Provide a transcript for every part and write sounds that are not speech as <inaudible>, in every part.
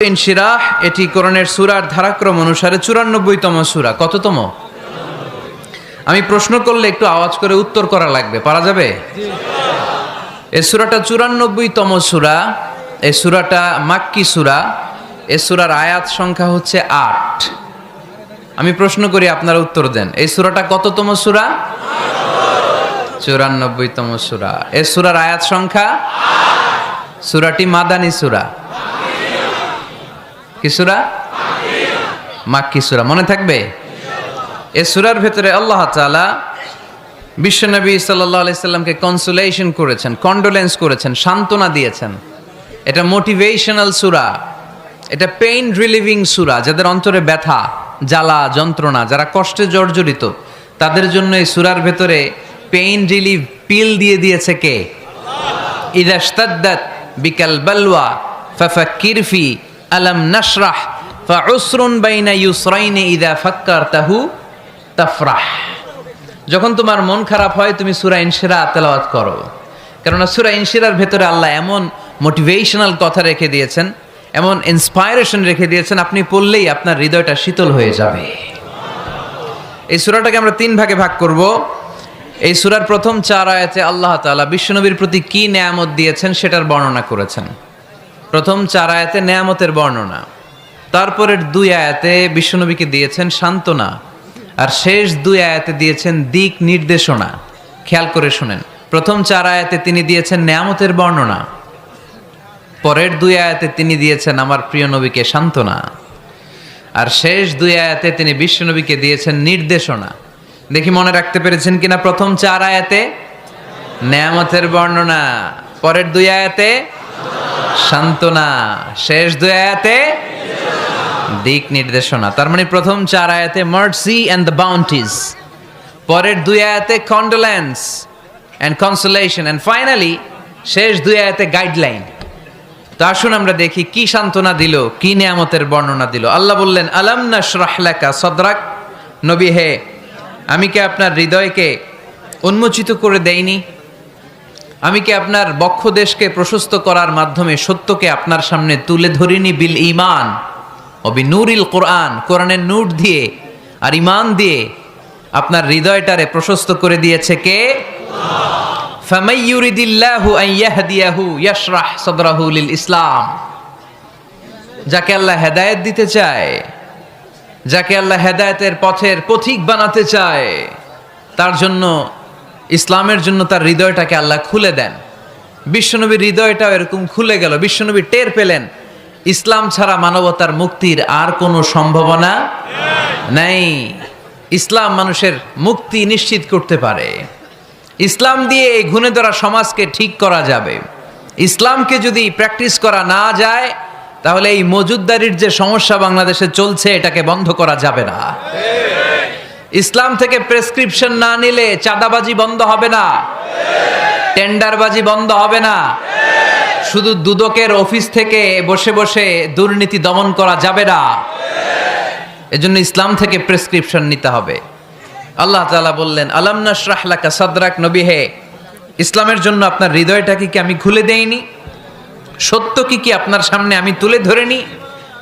ইনশিরাহ, এটি কোরআনের সুরার ধারাক্রম অনুসারে চুরানব্বইতম সুরা। কততম? আমি প্রশ্ন করলে একটু আওয়াজ করে উত্তর করা লাগবে। পারা যাবে? এই সুরাটা চুরানব্বইতম সুরা এ সুরাটা মাক্কি সুরা এ সুরার আয়াত সংখ্যা হচ্ছে আট। আমি প্রশ্ন করি, আপনারা উত্তর দেন। এই সুরাটা কততম সুরা? চুরানব্বইতম সুরা। এই সুরার আয়াত সংখ্যা? সুরাটি মাদানী সুরা। কি সুরা? মাক্কি সুরা। মনে থাকবে? এ সুরার ভেতরে আল্লাহ তাআলা বিশ্বনবী সাল্লাল্লাহু আলাইহি সাল্লামকে কনসোলেশন করেছেন কন্ডোলেন্স করেছেন, সান্ত্বনা দিয়েছেন। এটা মোটিভেশনাল সুরা। এটা পেইন রিলিভিং সুরা, যাদের অন্তরে ব্যথা, জ্বালা, যন্ত্রণা, যারা কষ্টে জর্জরিত, তাদের জন্য এই সুরার ভেতরে পেইন রিলিভ পিল দিয়ে দিয়েছে কে? ইদা ইশতাদ্দাত বিকাল বালওয়া, ফাফাক্কির ফি আলাম নাশরাহ ফাউসরুন বাইনা ইউসরাইনি ইদা ফাক্কারতাহু তাফরাহ। যখন তোমার মন খারাপ হয়, তুমি সুরা ইনশিরা তেলাওয়াত করো। কেননা সুরা ইনশিরার ভেতরে আল্লাহ এমন মোটিভেশনাল কথা রেখে দিয়েছেন, এমন ইন্সপায়ারেশন রেখে দিয়েছেন, আপনি পড়লেই আপনার হৃদয়টা শীতল হয়ে যাবে। এই সুরাটাকে আমরা তিন ভাগে ভাগ করব। এই সুরার প্রথম চার আয়াতে আল্লাহ তাআলা বিশ্বনবীর প্রতি কি নেয়ামত দিয়েছেন, সেটার বর্ণনা করেছেন। প্রথম চার আয়াতে নেয়ামতের বর্ণনা। তারপরের দুই আয়াতে বিশ্বনবীকে দিয়েছেন সান্ত্বনা। আর শেষ দুই আয়াতে দিয়েছেন দিক নির্দেশনা। খেয়াল করে শুনেন, প্রথম চার আয়াতে তিনি দিয়েছেন নেয়ামতের বর্ণনা। পরের দুই আয়াতে তিনি দিয়েছেন আমার প্রিয় নবীকে সান্ত্বনা। আর শেষ দুই আয়াতে তিনি বিশ্বনবীকে দিয়েছেন নির্দেশনা। দেখি মনে রাখতে পেরেছেন কিনা প্রথম চার আয়াতে? নেয়ামতের বর্ণনা। পরের দুই আয়াতে? সান্ত্বনা। শেষ দুই আয়াতে দিক নির্দেশনা। তার মানে প্রথম চার আয়াতে মার্সি অ্যান্ড দ্য বাউন্টিজ পরের দুই আয়াতে condolence and consolation and finally শেষ দুই আয়াতে গাইডলাইন তো আসুন আমরা দেখি কি সান্ত্বনা দিল, কি নিয়ামতের বর্ণনা দিল। আল্লাহ বললেন, আলাম নাশরাহলাকা সদরাক? নবী, হে, আমি কি আপনার হৃদয়কে উন্মোচিত করে দেইনি? আমি কি আপনার বক্ষ দেশকে প্রশস্ত করার মাধ্যমে সত্যকে আপনার সামনে তুলে ধরিনি? বিল ইমান অবি নুরিল কোরআন, কোরআনের নূর দিয়ে আর ইমান দিয়ে আপনার হৃদয়টারে প্রশস্ত করে দিয়েছে কে? ইসলাম। যাকে আল্লাহ হেদায়েত দিতে চায়, যাকে আল্লাহ হেদায়েতের পথের পথিক বানাতে চায়, তার জন্য ইসলামের জন্য তার হৃদয়টাকে আল্লাহ খুলে দেন। বিশ্বনবীর হৃদয়টাও এরকম খুলে গেল। বিশ্বনবী টের পেলেন, ইসলাম ছাড়া মানবতার মুক্তির আর কোনো সম্ভাবনা নেই। ইসলাম মানুষের মুক্তি নিশ্চিত করতে পারে। ইসলাম দিয়ে এই ঘুণে ধরা সমাজকে ঠিক করা যাবে। ইসলামকে যদি প্র্যাকটিস করা না যায়, তাহলে এই মজুদদারির যে সমস্যা বাংলাদেশে চলছে, এটাকে বন্ধ করা যাবে না। ইসলাম থেকে প্রেসক্রিপশন না নিলে চাঁদাবাজি বন্ধ হবে না। টেন্ডারবাজি বন্ধ হবে না। শুধু দুদকের অফিস থেকে বসে বসে দুর্নীতি দমন করা যাবে না। এজন্য ইসলাম থেকে প্রেসক্রিপশন নিতে হবে। আল্লাহ তাআলা বললেন, আলাম নাশরাহ লাকা সাদরাক? নবী হে, ইসলামের জন্য আপনার হৃদয়টাকে কি আমি খুলে দেইনি? সত্য কি কি আপনার সামনে আমি তুলে ধরে ধরেনি?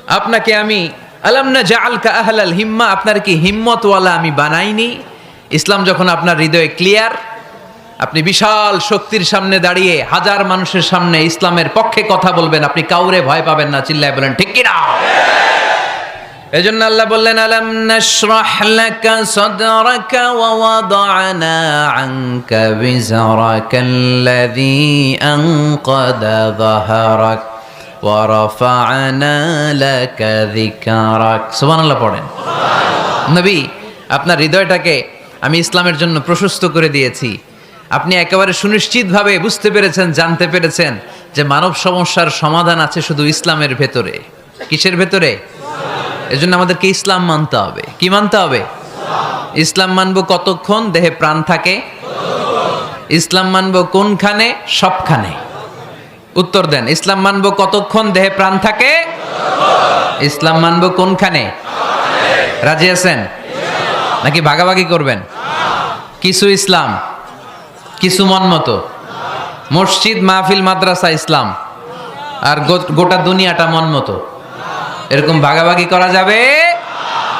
আপনাকে আমি আলাম না জাআলকা আহলাল হিম্মা, আপনার কি হিম্মতওয়ালা আমি বানাইনি? ইসলাম যখন আপনার হৃদয়ে ক্লিয়ার, আপনি বিশাল শক্তির সামনে দাঁড়িয়ে হাজার মানুষের সামনে ইসলামের পক্ষে কথা বলবেন, আপনি কাউরে ভয় পাবেন না, চিল্লায় বলেন, ঠিক কিনা? এজন্য আল্লাহ বললেন, আলাম নাশরাহ ওয়া পড়েন। নবী, আপনার হৃদয়টাকে আমি ইসলামের জন্য প্রশস্ত করে দিয়েছি। আপনি একেবারে সুনিশ্চিতভাবে বুঝতে পেরেছেন, জানতে পেরেছেন যে মানব সমস্যার সমাধান আছে শুধু ইসলামের ভেতরে। কিসের ভেতরে? এজন্য আমাদেরকে ইসলাম মানতে হবে। কি মানতে হবে? ইসলাম মানব কতক্ষণ দেহে প্রাণ থাকে? ইসলাম মানব কোনখানে? সবখানে। উত্তর দেন, ইসলাম মানব কতক্ষণ দেহে প্রাণ থাকে? ইসলাম মানব কোনখানে? রাজি আছেন? নাকি ভাগাভাগি করবেন? কিছু ইসলাম, কিছু মন মতো। মসজিদ, মাহফিল, মাদ্রাসা, ইসলাম। আর গোটা দুনিয়াটা মন মতো। এরকম ভাগাভাগি করা যাবে?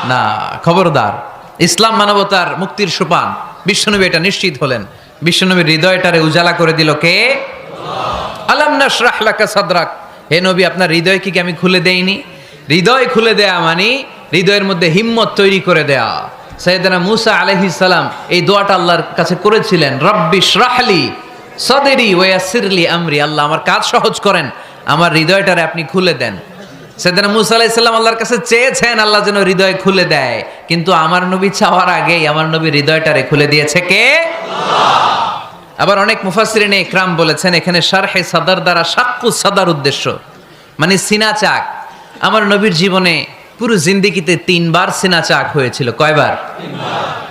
না, খবরদার। ইসলাম মানবতার মুক্তির সোপান। বিশ্বনবী এটা নিশ্চিত হলেন। বিশ্বনবীর হৃদয়টারে উজালা করে দিল কে? নাশরাহ সাদরাক। হে নবী, আপনার হৃদয় কি আমি খুলে দেইনি? হৃদয় খুলে দেয়া মানে হৃদয়ের মধ্যে হিম্মত তৈরি করে দেয়া। সৈয়দনা মুসা আলাইহিস সালাম এই দোয়াটা আল্লাহর কাছে করেছিলেন, রব্বি শ্রাহলি সদেরি ওয়াসিরলি আমরি। আল্লাহ আমার কাজ সহজ করেন, আমার হৃদয়টারে আপনি খুলে দেন। সেদিন মুসা আলাইসাল্লাম আল্লাহর কাছে চেয়েছেন আল্লাহ যেন হৃদয় খুলে দেয়, কিন্তু আমার নবী চাওয়ার আগেই আমার নবী হৃদয়টারে খুলে দিয়েছে কে? আবার অনেক মুফাসরিনে ইকরাম বলেছেন এখানে শারহে সাদার দ্বারা সাক্কু সাদার উদ্দেশ্য। মানে সিনা চাক। আমার নবীর জীবনে পুরো জিন্দিগিতে তিনবার সিনা চাক হয়েছিল। কয়বার?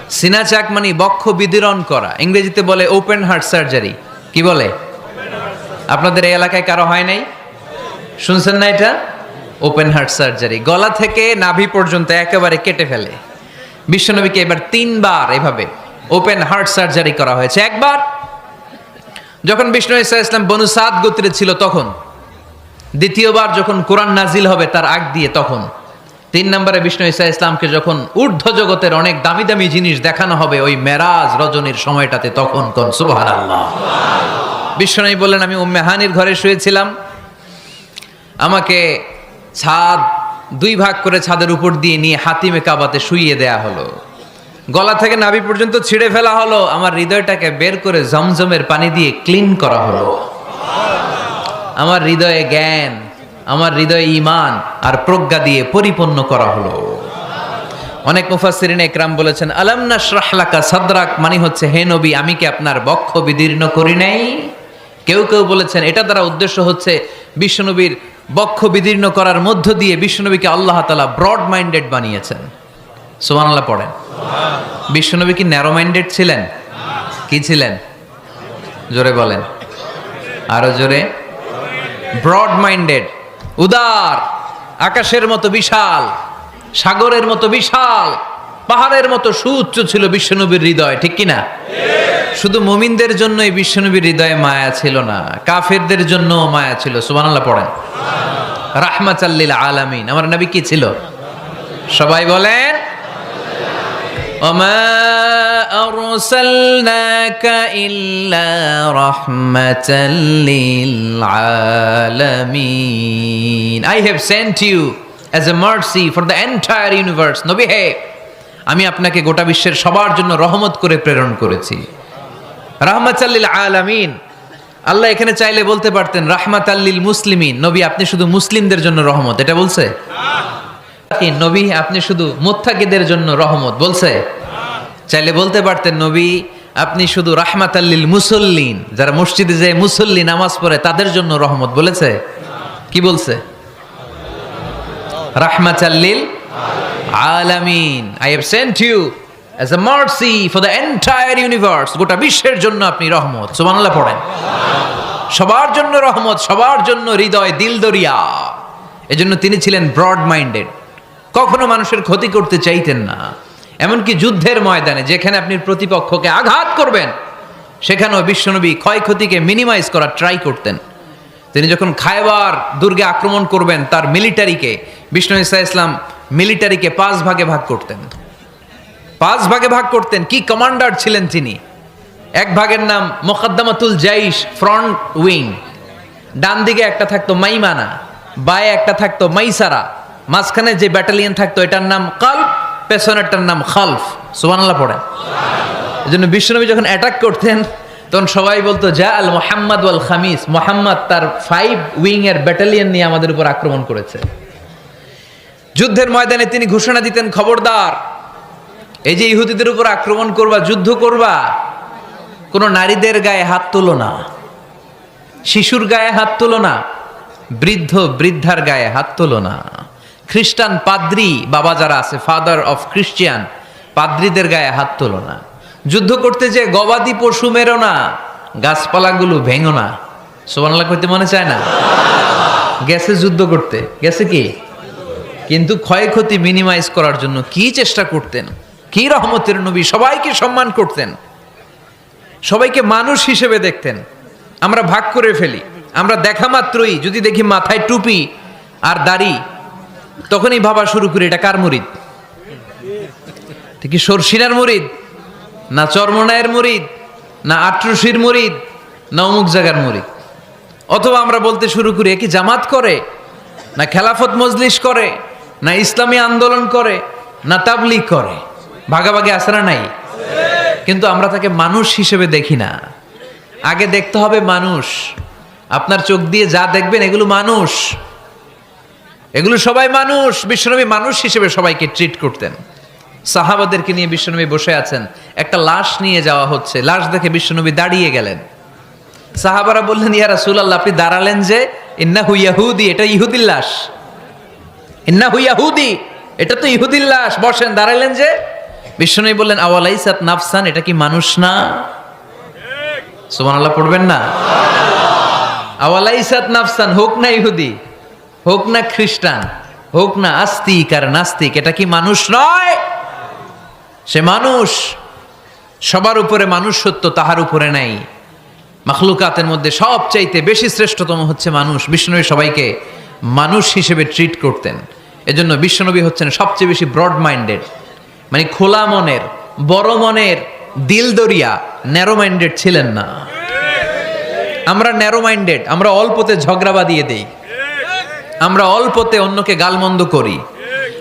সিনা চাক মানে বক্ষ বিদীরণ করা। ইংরেজিতে বলে ওপেন হার্ট সার্জারি কি বলে? আপনাদের এই এলাকায় কারও হয় নাই? শুনছেন না এটা? ওপেন হার্ট সার্জারি গলা থেকে নাভি পর্যন্ত একেবারে কেটে ফেলে। বিশ্বনবীকে এবার তিনবার এভাবে ওপেন হার্ট সার্জারি করা হয়েছে। একবার যখন বিষ্ণু ইসা ইসলাম বনু সাদ গোত্রে ছিল, তখন, দ্বিতীয়বার যখন কোরআন নাজিল হবে তার আগ দিয়ে তখন, তিন নম্বরে বিষ্ণু ইসা ইসলামকে যখন ঊর্ধ্ব জগতের অনেক দামি দামি জিনিস দেখানো হবে, ওই মেরাজ রজনীর সময়টাতে তখন কোন সুবহান আল্লাহ বললেন, আমি উম্মে হানির ঘরে শুয়েছিলাম। আমাকে ছাদ, দুই ভাগ করে ছাদের উপর দিয়ে নিয়ে হাতিমে কাবাতে শুইয়ে দেয়া হলো। গলা থেকে নাভি পর্যন্ত ছিঁড়ে ফেলা হলো। আমার হৃদয়টাকে বের করে জমজমের পানি দিয়ে ক্লিন করা হলো। আমার হৃদয়ে জ্ঞান, আমার হৃদয়ে ইমান আর প্রজ্ঞা দিয়ে পরিপূর্ণ করা হলো। অনেক মুফাসসিরিন একরাম বলেছেন, আলাম নাশরাহ লাকা সাদরাক? মানে হচ্ছে, হে নবী, আমি কি আপনার বক্ষ বিদীর্ণ করি নাই? কেউ কেউ বলেছেন, এটা দ্বারা উদ্দেশ্য হচ্ছে, বিশ্বনবীর বক্ষ বিদীর্ণ করার মধ্য দিয়ে বিশ্বনবীকে আল্লাহ তালা ব্রড মাইন্ডেড বানিয়েছেন। সুবহানাল্লাহ পড়েন। বিশ্বনবী কি ন্যারো মাইন্ডেড ছিলেন? কি ছিলেন? জোরে বলেন। আরও জোরে। ব্রড মাইন্ডেড উদার, আকাশের মতো বিশাল, সাগরের মতো বিশাল, পাহাড়ের মতো সুউচ্চ ছিল বিশ্বনবীর হৃদয়, ঠিক কিনা? শুধু মুমিনদের জন্য এই বিশ্বনবীর হৃদয়ে মায়া ছিল না, কাফেরদের জন্য মায়া ছিল। সুবহানাল্লাহ পড়েন। রাহমাতাল্লিল আলামিন। আমার নবী কি ছিল? সবাই বলেন وما أرسلناك إلا رحمة للعالمين I have sent you as a mercy for the entire universe নবী হে আমি আপনাকে গোটা বিশ্বের সবার জন্য রহমত করে প্রেরণ করেছি রাহমাতাল্লিল আলামিন আল্লাহ এখানে চাইলে বলতে পারতেন রাহমাত আল্লিল মুসলিমিন নবী আপনি শুধু মুসলিমদের জন্য রহমত এটা বলছে কি নবী আপনি শুধু মোত্তাকিদের জন্য রহমত বলছে। চাইলে বলতে পারতেন, নবী, আপনি শুধু রাহমাত আল্লিল মুসল্লিন, যারা মসজিদে যে মুসল্লি নামাজ পড়ে, তাদের জন্য রহমত বলেছে? কি বলছে? রাহমাত আল্লিল আলামিন। I have sent you as a mercy for the entire universe গোটা বিশ্বের জন্য আপনি রহমত। সুবহানাল্লাহ পড়েন। সবার জন্য রহমত, সবার জন্য হৃদয় দিল দরিয়া এজন্য তিনি ছিলেন ব্রড মাইন্ডেড কখনো মানুষের ক্ষতি করতে চাইতেন না। এমনকি যুদ্ধের ময়দানে যেখানে আপনি প্রতিপক্ষকে আঘাত করবেন, সেখানেও বিশ্বনবী ক্ষয়ক্ষতিকে মিনিমাইজ করার ট্রাই করতেন। তিনি যখন খায়বার দুর্গে আক্রমণ করবেন, তার মিলিটারিকে বিষ্ণু ইসা ইসলাম মিলিটারিকে পাঁচ ভাগে ভাগ করতেন। পাঁচ ভাগে ভাগ করতেন, কি কমান্ডার ছিলেন তিনি? এক ভাগের নাম মোকাদ্দামাতুল জাইশ ফ্রন্ট উইং ডান দিকে একটা থাকতো মাইমানা, বায়ে একটা থাকতো মাইসারা। মাঝখানে যে ব্যাটালিয়ন থাকতো, এটার নাম কাল্প পেছনেরটার নাম খালফ। সুবহানাল্লাহ পড়ে। এই জন্য বিশ্বনবী যখন অ্যাটাক করতেন, তখন সবাই বলতো, যা আল মোহাম্মদ ওয়াল খামিস। মোহাম্মদ তার ফাইভ উইং এর ব্যাটালিয়ন নিয়ে আমাদের উপর আক্রমণ করেছে। যুদ্ধের ময়দানে তিনি ঘোষণা দিতেন, খবরদার, এই যে ইহুদিদের উপর আক্রমণ করবা, যুদ্ধ করবা, কোনো নারীদের গায়ে হাত তোলো না, শিশুর গায়ে হাত তোলো না, বৃদ্ধ বৃদ্ধার গায়ে হাত তোলো না। খ্রিস্টান পাদ্রি বাবা যারা আছে ফাদার অফ খ্রিস্টিয়ান পাদ্রিদের গায়ে হাত তোলো না। যুদ্ধ করতে যে গবাদি পশু মেরো না, গাছপালাগুলো ভেঙো না। সোমানাল্লাহ করতে মনে চায় না? গেছে যুদ্ধ করতে। গেছে কি? কিন্তু ক্ষয়ক্ষতি মিনিমাইজ করার জন্য কি চেষ্টা করতেন? কি রহমতের নবী? সবাইকে সম্মান করতেন। সবাইকে মানুষ হিসেবে দেখতেন। আমরা ভাগ করে ফেলি। আমরা দেখা মাত্রই যদি দেখি মাথায় টুপি আর দাড়ি তখনই ভাবা শুরু করি, এটা কার মুরিদ? কি সরসিনার মুরিদ? না চরমনায়ের মুরিদ? না আট্রসির মুরিদ? না অমুক জায়গার মুরিদ? অথবা আমরা বলতে শুরু করি কি জামাত করে? না খেলাফত মজলিস করে? না ইসলামী আন্দোলন করে? না তাবলিগ করে? ভাগাভাগি আসরা নাই? কিন্তু আমরা তাকে মানুষ হিসেবে দেখি না। আগে দেখতে হবে মানুষ। আপনার চোখ দিয়ে যা দেখবেন এগুলো মানুষ। এগুলো সবাই মানুষ, বিশ্বনবী মানুষ হিসেবে সবাইকে ট্রিট করতেন। সাহাবাদেরকে নিয়ে বিশ্বনবী বসে আছেন। একটা লাশ নিয়ে যাওয়া হচ্ছে, লাশ দেখে বিশ্বনবী দাঁড়িয়ে গেলেন। সাহাবারা বললেন, ইয়া রাসূলুল্লাহ, আপনি দাঁড়ালেন যে, ইন্নাহু ইয়াহুদি, এটা ইহুদির লাশ। ইন্নাহু ইয়াহুদি, এটা তো ইহুদির লাশ। বসেন, দাঁড়ালেন যে? বিশ্বনবী বললেন, আওয়ালাইসাত নাফসান, এটা কি মানুষ না? সুবহানাল্লাহ, পড়বেন না? আওয়ালাইসাত নাফসান, হোক না ইহুদি। হোক না খ্রিস্টান, হোক না আস্তিক আর নাস্তিক, এটা কি মানুষ নয়? সে মানুষ, সবার উপরে মানুষ সত্য তাহার উপরে নাই। মাখলুকাতের মধ্যে সবচাইতে বেশি শ্রেষ্ঠতম হচ্ছে মানুষ বিষ্ণুনবী সবাইকে মানুষ হিসেবে ট্রিট করতেন। এজন্য বিশ্বনবী হচ্ছেন সবচেয়ে বেশি ব্রড মাইন্ডেড মানে খোলা মনের, বড় মনের, দিল দরিয়া ন্যারো মাইন্ডেড ছিলেন না। আমরা ন্যারো মাইন্ডেড আমরা অল্পতে ঝগড়া বাঁধিয়ে দেই। আমরা অল্পতে অন্যকে গালমন্দ করি।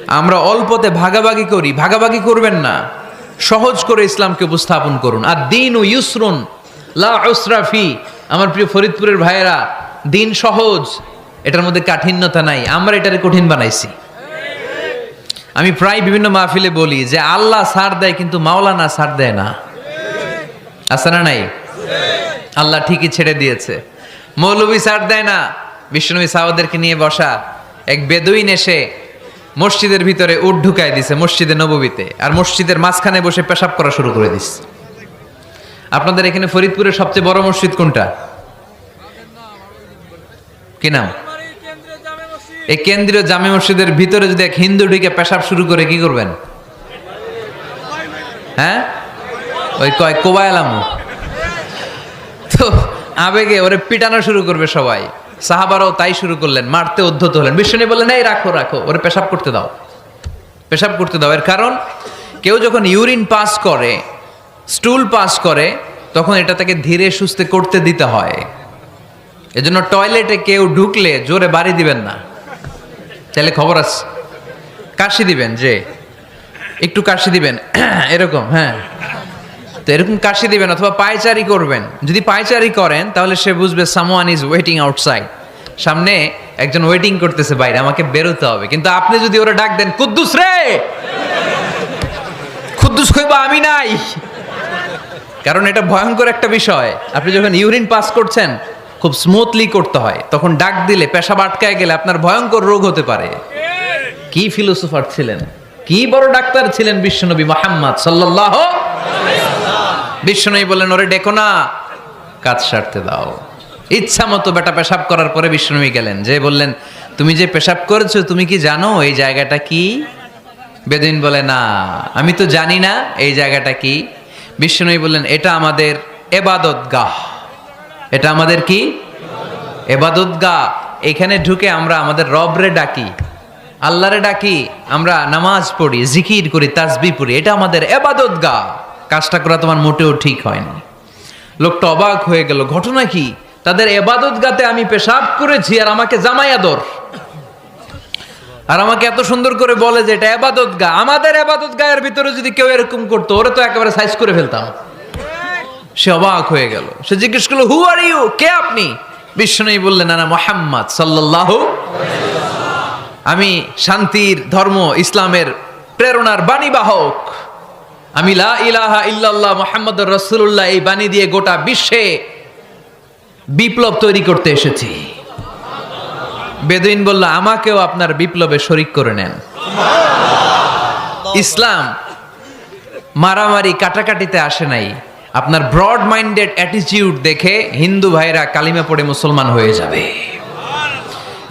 আমরা অল্পতে ভাগাভাগি করি। ভাগাভাগি করবেন না। সহজ করে ইসলামকে উপস্থাপন করুন। আর দিন ও ইউসরুন, লা উসরাফি আমার প্রিয় ফরিদপুরের ভাইয়েরা, দিন সহজ, এটার মধ্যে কাঠিন্যতা নাই। আমরা এটারে কঠিন বানাইছি। আমি প্রায় বিভিন্ন মাহফিলে বলি যে, আল্লাহ সার দেয় কিন্তু মাওলানা সার দেয় না। আছে না নাই? আল্লাহ ঠিকই ছেড়ে দিয়েছে। মৌলবী সার দেয় না। বিষ্ণুবী সাহাবাদেরকে নিয়ে বসা এক বেদুইন এসে মসজিদের ভিতরে উট ঢুকায় দিছে, মসজিদে নববীতে। আর মসজিদের মাঝখানে বসে পেশাব করা শুরু করে দিস আপনাদের এখানে ফরিদপুরের সবচেয়ে বড় মসজিদ কোনটা? কি নাম? এই কেন্দ্রীয় জামে মসজিদের ভিতরে যদি এক হিন্দু ঢুকে পেশাব শুরু করে, কি করবেন? হ্যাঁ? ওই কয় কোবায়ালামু তো আবেগে ওরে পিটানো শুরু করবে সবাই। সাহাবারাও তাই শুরু করলেন, মারতে উদ্ধত হলেন। বিষ্ণু বললেন, এই রাখো রাখো, ওরে পেশাব করতে দাও। পেশাব করতে দাও। এর কারণ, কেউ যখন ইউরিন পাস করে, স্টুল পাস করে, তখন এটা তাকে ধীরে সুস্থে করতে দিতে হয়। এজন্য টয়লেটে কেউ ঢুকলে জোরে বাড়ি দিবেন না। চাইলে খবর আছে। কাশি দিবেন, যে, একটু কাশি দিবেন। <clears throat> এরকম হ্যাঁ। তো এরকম কাশি দিবেন অথবা পায়চারি করবেন। যদি পায়চারি করেন, তাহলে সে বুঝবে সামওয়ান ইজ ওয়েটিং আউটসাইড সামনে একজন ওয়েটিং করতেছে বাইরে, আমাকে বেরোতে হবে। কিন্তু আপনি যদি ওরা ডাক দেন, কুদ্দুস রে! কুদ্দুস কইবা আমি নাই! কারণ এটা ভয়ঙ্কর একটা বিষয়। আপনি যখন ইউরিন পাস করছেন, খুব স্মুথলি করতে হয়। তখন ডাক দিলে, পেশাব আটকায় গেলে আপনার ভয়ঙ্কর রোগ হতে পারে। কি ফিলোসোফার ছিলেন? কি বড় ডাক্তার ছিলেন বিশ্বনবী মোহাম্মদ সাল্লাল্লাহু বিষ্ণুই বললেন, ওরে ডেকো না, কাজ সারতে দাও। ইচ্ছা মতো বেটা পেশাব করার পরে বিষ্ণুই গেলেন, যে বললেন, তুমি যে পেশাব করেছ, তুমি কি জানো এই জায়গাটা কি? বেদিন বলে, না, আমি তো জানি না এই জায়গাটা কি। বিষ্ণুই বললেন, এটা আমাদের এবাদত গাহ এটা আমাদের কি? এবাদত গা এখানে ঢুকে আমরা আমাদের রবরে ডাকি, আল্লাহরে ডাকি, আমরা নামাজ পড়ি, জিকির করি, তাসবি পড়ি, এটা আমাদের এবাদত গা কাজটা করা তোমার মোটেও ঠিক হয়নি। লোকটা অবাক হয়ে গেল, ঘটনা কি? তাদের এবাদত গাতে আমি পেশাব করেছি আর আমাকে জামাই আদর আর আমাকে এত সুন্দর করে বলে যে, এটা এবাদত গা। আমাদের এবাদত গায়ের ভিতরে যদি কেউ এরকম করতো, ওরে তো একেবারে সাইজ করে ফেলতাম। সে অবাক হয়ে গেল। সে জিজ্ঞেস করল হু আর ইউ কে আপনি? বিষ্ণু বললেন না মোহাম্মদ সাল্লাহ আমি শান্তির ধর্ম, ইসলামের প্রেরণার বাণী বাহক। আমি লা ইলাহা ইল্লাল্লাহ মোহাম্মদ রসুল্লাহ এই বাণী দিয়ে গোটা বিশ্বে বিপ্লব তৈরি করতে এসেছি। বেদুইন বলল, আমাকেও আপনার বিপ্লবে শরিক করে নেন। ইসলাম মারামারি কাটাকাটিতে আসে নাই। আপনার ব্রড মাইন্ডেড অ্যাটিটিউড দেখে হিন্দু ভাইরা কালিমা পড়ে মুসলমান হয়ে যাবে।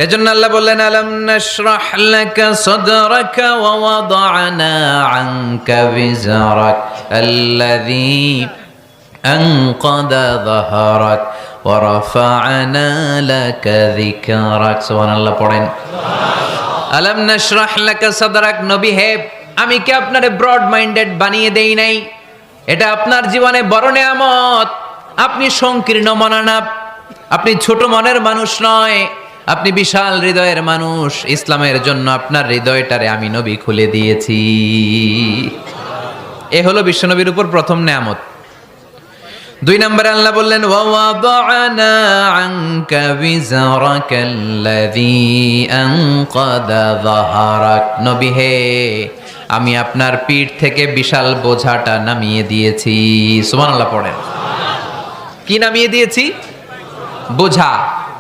এজন্য আল্লাহ বললেন, আলম নাশরাহ লাকা সাদরাকা ওয়া ওয়াদানা আনকা বিজারাক আল্লাযী আনকাদা যাহরাক ওয়া রাফা'না লাকা যিকরাক। সুবহানাল্লাহ, পড়েন। আলম নাশরাহ লাকা সাদরাক, নবী হে, আমি কি আপনারে ব্রড মাইন্ডেড বানিয়ে দেই নাই? এটা আপনার জীবনে বড় নেয়ামত। আপনি সংকীর্ণ মনা না আপনি ছোট মনের মানুষ নয়। আপনি বিশাল হৃদয়ের মানুষ, ইসলামের জন্য আপনার হৃদয়টারে আমি নবী খুলে দিয়েছি। এ হলো বিশ্বনবীর উপর প্রথম নেয়ামত। দুই নম্বরে আল্লাহ বললেন নবী হে, আমি আপনার পিঠ থেকে বিশাল বোঝাটা নামিয়ে দিয়েছি। সুবহানাল্লাহ পড়েন। কি নামিয়ে দিয়েছি? বোঝা।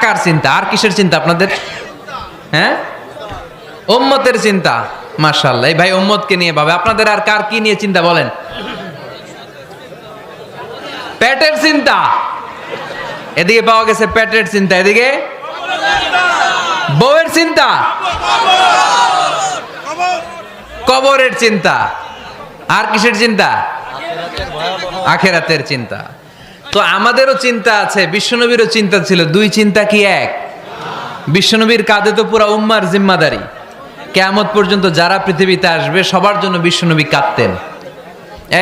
টাকার চিন্তা। আর কিসের চিন্তা আপনাদের? হ্যাঁ? ওম্মতের চিন্তা। মার্শাল্লাহ এই ভাই ওম্মতকে নিয়ে ভাবে। আপনাদের আর কার কি নিয়ে চিন্তা বলেন? পেটের চিন্তা। এদিকে পাওয়া গেছে পেটের চিন্তা। এদিকে? বউয়ের চিন্তা। কবরের চিন্তা। আর কিসের চিন্তা? আখেরাতের চিন্তা। তো আমাদেরও চিন্তা আছে, বিশ্বনবীরও চিন্তা ছিল, দুই চিন্তা কি এক? বিশ্বনবীর কাঁধে তো পুরা উম্মার জিম্মাদারি। কেয়ামত পর্যন্ত যারা পৃথিবীতে আসবে, সবার জন্য বিশ্বনবী কাঁদতেন।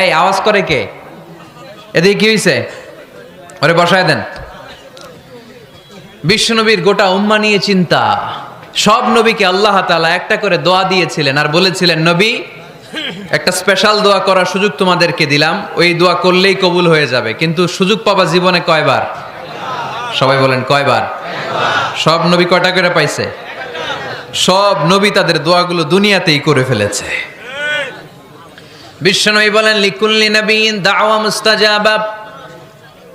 এই, আওয়াজ করে কে? এদিকে কি হয়েছে ওরে বসায় দেন। বিশ্বনবীর গোটা উম্মা নিয়ে চিন্তা। সব নবীকে আল্লাহ তাআলা একটা করে দোয়া দিয়েছিলেন আর বলেছিলেন, নবী একটা স্পেশাল দোয়া করার সুযোগ তোমাদেরকে দিলাম। ওই দোয়া করলেই কবুল হয়ে যাবে। কিন্তু সুযোগ পাবা জীবনে কয়বার? সবাই বলেন, কয়বার? সব নবী কয়টা করে পাইছে? সব নবী তাদের দোয়াগুলো দুনিয়াতেই করে ফেলেছে। বিশ্বনবী বলেন, লিকুল্লি নবীন দাওয়া মুস্তাজাবা।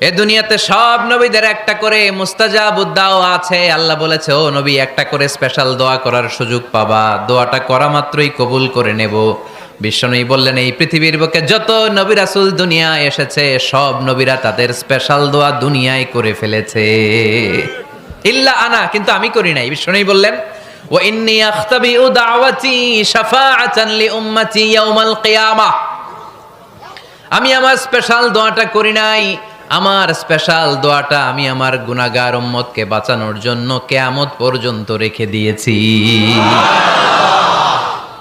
এ দুনিয়াতে সব নবীদের একটা করে মুস্তাজাব উদ্দাও আছে। আল্লাহ বলেছে, ও নবী, একটা করে স্পেশাল দোয়া করার সুযোগ পাবা। দোয়াটা করা মাত্রই কবুল করে নেব। বিশ্বনবী বললেন, এই পৃথিবীর বুকে যত নবী রাসূল এসেছে, সব নবীরা তাদের স্পেশাল দোয়া দুনিয়ায় করে ফেলেছে। ইল্লা আনা, কিন্তু আমি করি নাই। বিশ্বনবী বললেন, ওয়া ইন্নী দাওয়াতি শাফাআতান লি উম্মতি ইয়াউমাল আমি আমার স্পেশাল দোয়াটা করি নাই। আমার স্পেশাল দোয়াটা আমি আমার গুনাগার উম্মতকে বাঁচানোর জন্য কেয়ামত পর্যন্ত রেখে দিয়েছি।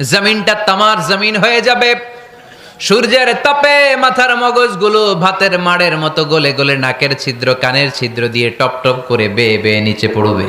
জমিনটা তামার জমিন হয়ে যাবে। সূর্যের তপে মাথার মগজগুলো ভাতের মাড়ের মতো গলে গলে নাকের ছিদ্র কানের ছিদ্র দিয়ে টপ টপ করে বেয়ে বেয়ে নিচে পড়বে।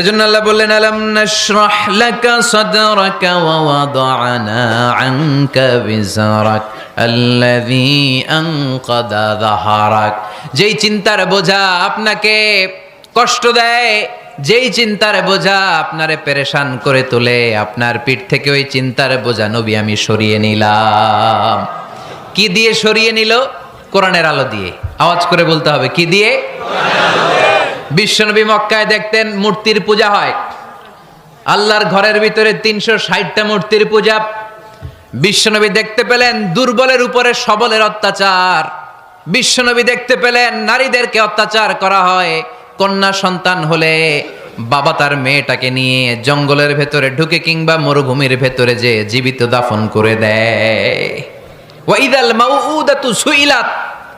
এজন্য আল্লাহ বললেন, আলাম নাশরাহ লাকা সাদরাকা ওয়া ওয়াদানা আনকা বিজারাক আল্লাযী আনকাদা যাহারাক। যেই চিন্তার বোঝা আপনাকে কষ্ট দেয়, যেই চিন্তার বোঝা আপনারে পেরেশান করে তোলে, আপনার পিঠ থেকে ওই চিন্তার বোঝা নবী আমি সরিয়ে নিলাম। কি দিয়ে সরিয়ে নিল? কোরআনের আলো দিয়ে। আওয়াজ করে বলতে হবে, কি দিয়ে? বিশ্বনবী মক্কায় দেখতেন মূর্তির পূজা হয়। আল্লাহর ঘরের ভিতরে তিনশো ষাটটা মূর্তির পূজা। বিশ্বনবী দেখতে পেলেন দুর্বলের উপরে সবলের অত্যাচার। বিশ্বনবী দেখতে পেলেন নারীদেরকে অত্যাচার করা হয়। কন্যা সন্তান হলে বাবা তার মেয়েটাকে নিয়ে জঙ্গলের ভেতরে ঢুকে কিংবা মরুভূমির ভেতরে যে জীবিত দাফন করে দেয়। ওয়াইদাল মাউউদাতু সুইলাত।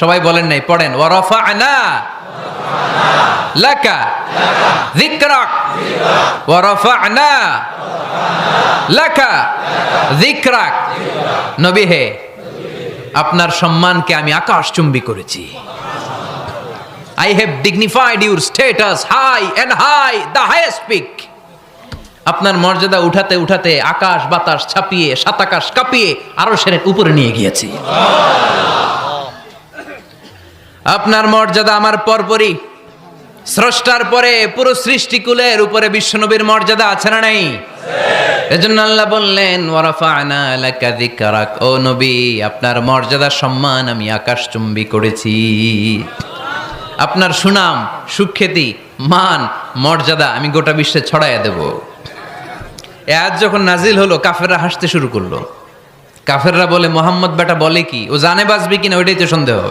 সবাই বলেন নাই, পড়েন ওয়ারফা আনা লাকা ওয়ারফা আনা লাকা যিকরাক নবী হে, আপনার সম্মানকে আমি আকাশচুম্বী করেছি। I have dignified your status high and high the highest peak আপনার মর্যাদা উঠাতে উঠাতে আকাশ বাতাস ছাপিয়ে, সাত আকাশ কাঁপিয়ে আরও সেরের উপরে নিয়ে গিয়েছি। আপনার মর্যাদা আমার পরপরই। স্রষ্টার পরে পুরো সৃষ্টিকুলের উপরে বিশ্বনবীর মর্যাদা আছে না নাই? এজন্য আল্লাহ বললেন, ওয়ারাফানা লাকা যিকরাক। ও নবী, আপনার মর্যাদা সম্মান আমি আকাশচুম্বী করেছি। আপনার সুনাম, সুখ্যাতি, মান, মর্যাদা আমি গোটা বিশ্বে ছড়াইয়া দেব। আজ যখন নাজিল হলো, কাফেররা হাসতে শুরু করল। কাফেররা বলে, মোহাম্মদ বেটা বলে কি? ও জানে বাঁচবে কিনা, ওইটাই তো সন্দেহ।